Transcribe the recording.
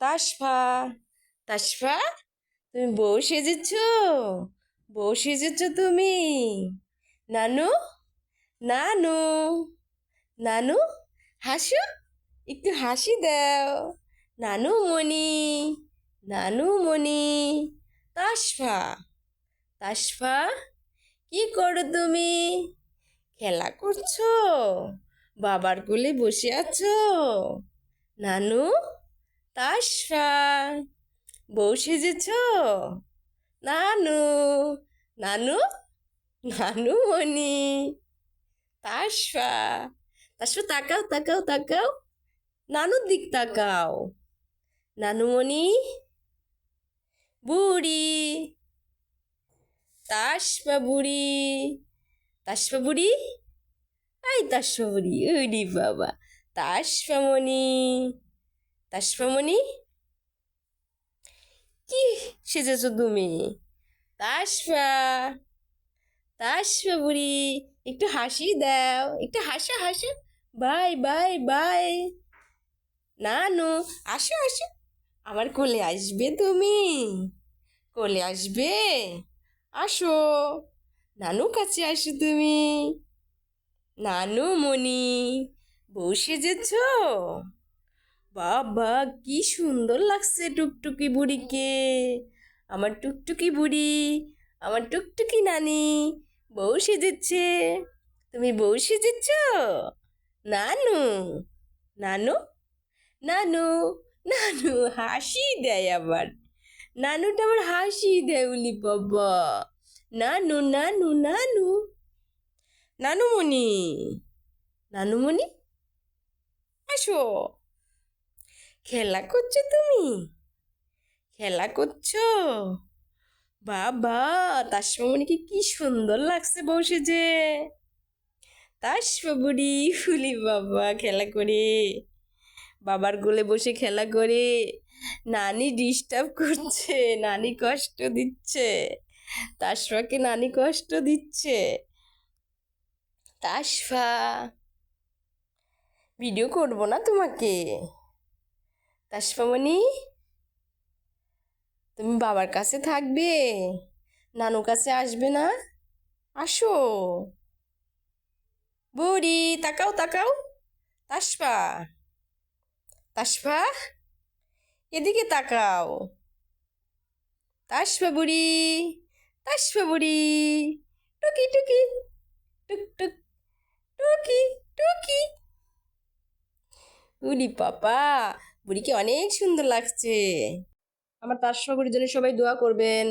তাসফা। তাসফা, তুমি বউ সেজেছ? বউ সেজেছ তুমি? নানু? নানু? নানু, হাসো, একটু হাসি দাও। নানু মণি নানু মণি, তাসফা। তাসফা, কি করো তুমি? খেলা করছ? বাবার কোলে বসে আছো? নানু? তাসফা বউ সেজেছ? নানু নানু নানু মনি তাসফা তাসফা তাকাও তাকাও তাকাও। নানুর দিক তাকাও। নানুমণি বুড়ি। তাসফা বুড়ি তাসফা বুড়ি? এই তাসফা বুড়ি, উড়ি বাবা। তাসফামণি তাসফামণি কি সেজেছ তুমি? তাসফা তাসফা বুড়ি একটু হাসি দাও, একটু হাসো হাসো। Bye bye bye. নানু, আসো আসো। আমার কোলে আসবে তুমি? কোলে আসবে? আসো। নানু কাছে আসো তুমি? নানু, মনি বউ সেজেছ বাবা, কি সুন্দর লাগছে টুকটুকি বুড়িকে। আমার টুকটুকি বুড়ি, আমার টুকটুকি নানি, বউ সেজেছে। তুমি বউ সেজেছ? নানু নানু নানু নানু, হাসি দেয় আবার। নানুটা আমার হাসি দেয় উলি বাবা। নানু নানু নানু। নানুমণি নানুমণি, আসো। খেলা করছ তুমি? খেলা করছ? বাবা তাসমণিকে কি সুন্দর লাগছে বসে যে তাসবুড়ি ফুলি বাবা, খেলা করে। বাবার গোলে বসে খেলা করে। নানি ডিস্টার্ব করছে, নানি কষ্ট দিচ্ছে। তাসফাকে নানি কষ্ট দিচ্ছে। তাসফা ভিডিও করব না তোমাকে? তাসফামণি, তুমি বাবার কাছে থাকবে? নানুর কাছে আসবে না? আসো। বুড়ি, তাকাও তাকাও। তাসফা তাসফা, এদিকে তাকাও। তাসফা বুড়ি তাসফা বুড়ি, টুকি টুকি, টুক টুক, টুকি টুকি। উলি পাপা বুড়িকে অনেক সুন্দর লাগছে। আমার বুড়ির জন্য সবাই দোয়া করবেন।